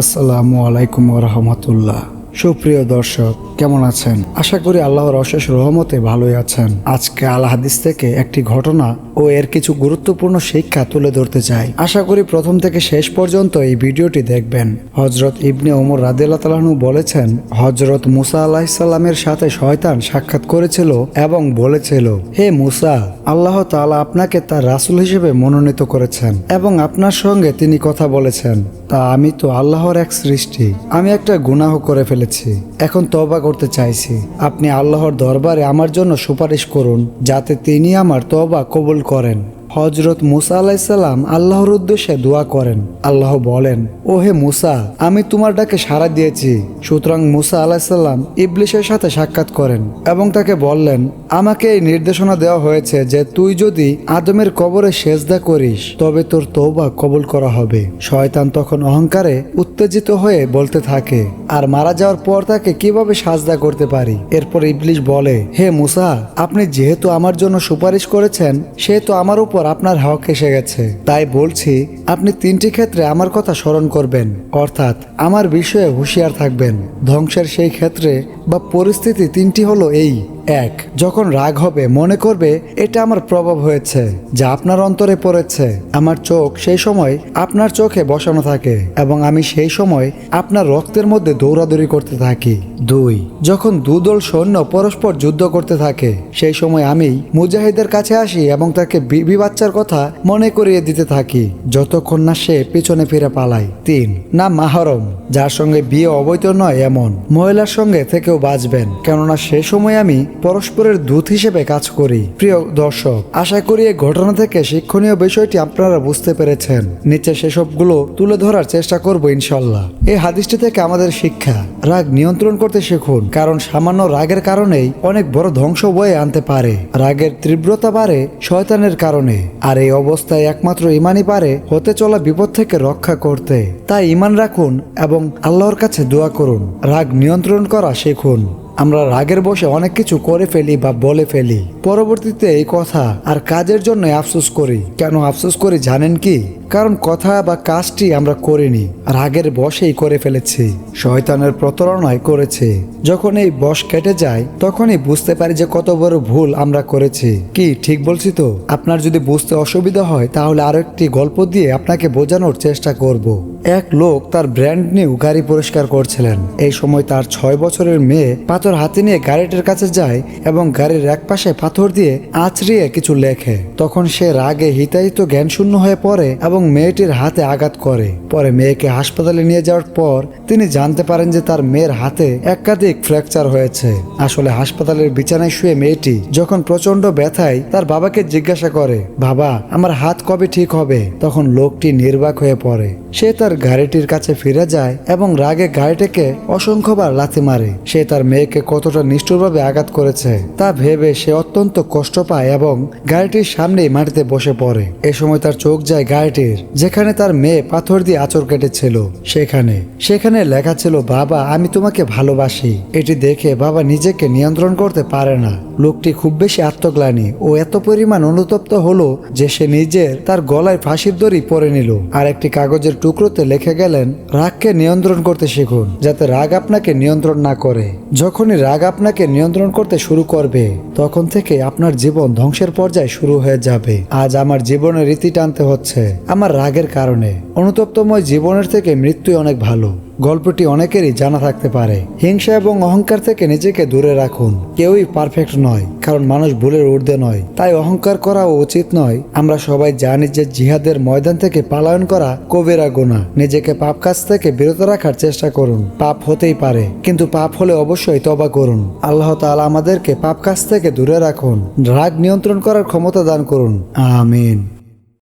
আসসালামু আলাইকুম রহমতুল্লাহ। সুপ্রিয় দর্শক, কেমন আছেন? আশা করি আল্লাহর অশেষ রহমতে ভালোই আছেন। আজকে আল হাদিস থেকে একটি ঘটনা ও এর কিছু গুরুত্বপূর্ণ শিক্ষা তুলে ধরতে চাই। আশা করি প্রথম থেকে শেষ পর্যন্ত এই ভিডিওটি দেখবেন। হজরত ইবনে ওমর রাদিল্লা তালাহনু বলেছেন হজরত মুসা আলাহিসাল্লামের সাথে শয়তান সাক্ষাৎ করেছিল এবং বলেছিল, হে মুসা আল্লাহ তালা আপনাকে তার রাসুল হিসেবে মনোনীত করেছেন এবং আপনার সঙ্গে তিনি কথা বলেছেন। তা আমি তো আল্লাহর এক সৃষ্টি। আমি একটা গুনাহ করে ফেলেছি। এখন তবা করতে চাইছি। আপনি আল্লাহর দরবারে আমার জন্য সুপারিশ করুন, যাতে তিনি আমার তবা কবুল করেন। হজরত মুসা আলাইসাল্লাম আল্লাহর উদ্দেশ্যে দোয়া করেন। আল্লাহ বলেন ও হে মুসা, আমি তোমার ডাকে সাড়া দিয়েছি। সুতরাং মুসা আলাইসাল্লাম ইবলিশের সাথে সাক্ষাৎ করেন এবং তাকে বললেন, আমাকে এই নির্দেশনা দেওয়া হয়েছে যে তুই যদি আদমের কবরে সেজদা করিস, তবে তোর তৌবা কবুল করা হবে। শয়তান তখন অহংকারে উত্তেজিত হয়ে বলতে থাকে, আর মারা যাওয়ার পর তাকে কীভাবে সাজদা করতে পারি? এরপর ইবলিশ বলে, হে মুসা, আপনি যেহেতু আমার জন্য সুপারিশ করেছেন সেহেতু আমার উপর আপনার হক এসে গেছে। তাই বলছি, আপনি তিনটি ক্ষেত্রে আমার কথা স্মরণ করবেন। অর্থাৎ, আমার বিষয়ে হুঁশিয়ার থাকবেন। ধ্বংসের সেই ক্ষেত্রে বা পরিস্থিতি তিনটি হলো এই। এক, যখন রাগ হবে, মনে করবে, এটা আমার প্রভাব হয়েছে, যা আপনার অন্তরে পড়েছে। আমার চোখ সেই সময় আপনার চোখে বসানো থাকে এবং আমি সেই সময় আপনার রক্তের মধ্যে দৌড়াদৌড়ি করতে থাকি। দুই, যখন দুদল সৈন্য পরস্পর যুদ্ধ করতে থাকে, সেই সময় আমি মুজাহিদের কাছে আসি এবং তাকে বিবি বাচ্চার কথা মনে করিয়ে দিতে থাকি, যতক্ষণ না সে পিছনে ফিরে পালায়। তিন, না মাহরম, যার সঙ্গে বিয়ে অবৈধ নয় এমন। মহিলার সঙ্গে থেকেও বাঁচবেন, কেননা সে সময় আমি পরস্পরের দূত হিসেবে কাজ করি। প্রিয় দর্শক, আশা করি এই ঘটনা থেকে শিক্ষণীয় বিষয়টি আপনারা বুঝতে পেরেছেন। নিচে সেসবগুলো তুলে ধরার চেষ্টা করব ইনশাল্লাহ। এই হাদিসটি থেকে আমাদের শিক্ষা। রাগ নিয়ন্ত্রণ করতে শিখুন, কারণ সামান্য রাগের কারণেই অনেক বড় ধ্বংস বয়ে আনতে পারে। রাগের তীব্রতা বাড়ে শয়তানের কারণে, আর এই অবস্থায় একমাত্র ইমানই পারে হতে চলা বিপদ থেকে রক্ষা করতে। তাই ইমান রাখুন এবং আল্লাহর কাছে দোয়া করুন। রাগ নিয়ন্ত্রণ করা শিখুন। আমরা রাগের বসে অনেক কিছু করে ফেলি বা বলে ফেলি। পরবর্তীতে এই কথা আর কাজের জন্য আফসোস করি। কেন আফসোস করি জানেন কি? কারণ কথা বা কাজটি আমরা করিনি, রাগের বশেই করে ফেলেছি। শয়তানের প্রতারণায় করেছে। যখন এই বশ কেটে যায়, তখনই বুঝতে পারি যে কত বড় ভুল আমরা করেছি। কি, ঠিক বলছি তো? আপনার যদি বুঝতে অসুবিধা হয়, তাহলে আরও একটি গল্প দিয়ে আপনাকে বোঝানোর চেষ্টা করব। এক লোক তার ব্র্যান্ড নিউ গাড়ি পরিষ্কার করছিলেন। এই সময় তার ছয় বছরের মেয়ে পাথর হাতে নিয়ে গাড়িটির কাছে যায় এবং গাড়ির এক পাশে পাথর দিয়ে আঁচড়িয়ে কিছু লেখে। তখন সে রাগে হিতাহিত জ্ঞানশূন্য হয়ে পড়ে এবং মেয়েটির হাতে আঘাত করে। পরে মেয়েকে হাসপাতালে নিয়ে যাওয়ার পর তিনি জানতে পারেন যে তার মেয়ের হাতে একাধিক ফ্র্যাকচার হয়েছে। আসলে হাসপাতালের বিছানায় শুয়ে মেয়েটি যখন প্রচণ্ড ব্যথায় তার বাবাকে জিজ্ঞাসা করে, বাবা, আমার হাত কবে ঠিক হবে? তখন লোকটি নির্বাক হয়ে পড়ে। সে তার গাড়িটির কাছে ফিরে যায় এবং রাগে গাড়িটিকে অসংখ্যবার লাথি মারে। সে তার মেয়েকে কতটা নিষ্ঠুরভাবে আঘাত করেছে, তা ভেবে সে অত্যন্ত কষ্ট পায় এবং গাড়িটির সামনেই মাটিতে বসে পড়ে। এ সময় তার চোখ যায় গাড়িটির, যেখানে তার মেয়ে পাথর দিয়ে আচর কেটেছিল। সেখানে সেখানে লেখা ছিল, বাবা, আমি তোমাকে ভালোবাসি। এটি দেখে বাবা নিজেকে নিয়ন্ত্রণ করতে পারে না। লোকটি খুব বেশি আত্মগ্লানি ও এত পরিমাণ অনুতপ্ত হলো যে সে নিজের তার গলায় ফাঁসির দড়ি পরে নিল। আর একটি কাগজের টুকরোতে লিখে গেলেন, রাগকে নিয়ন্ত্রণ করতে শিখুন, যাতে রাগ আপনাকে নিয়ন্ত্রণ না করে। যখনই রাগ আপনাকে নিয়ন্ত্রণ করতে শুরু করবে, তখন থেকে আপনার জীবন ধ্বংসের পর্যায়ে শুরু হয়ে যাবে। আজ আমার জীবনে রীতি টানতে হচ্ছে, আমার রাগের কারণে। অনুতপ্তময় জীবনের থেকে মৃত্যুই অনেক ভালো। গল্পটি অনেকেরই জানা থাকতে পারে। হিংসা এবং অহংকার থেকে নিজেকে দূরে রাখুন। কেউই পারফেক্ট নয়, কারণ মানুষ ভুলের ঊর্ধ্বে নয়। তাই অহংকার করা উচিত নয়। আমরা সবাই জানি যে জিহাদের ময়দান থেকে পালায়ন করা কবিরা গোনা নিজেকে পাপ কাজ থেকে বিরত রাখার চেষ্টা করুন। পাপ হতেই পারে, কিন্তু পাপ হলে অবশ্যই তবা করুন। আল্লাহ তাআলা আমাদেরকে পাপ কাজ থেকে দূরে রাখুন। রাগ নিয়ন্ত্রণ করার ক্ষমতা দান করুন। আমিন।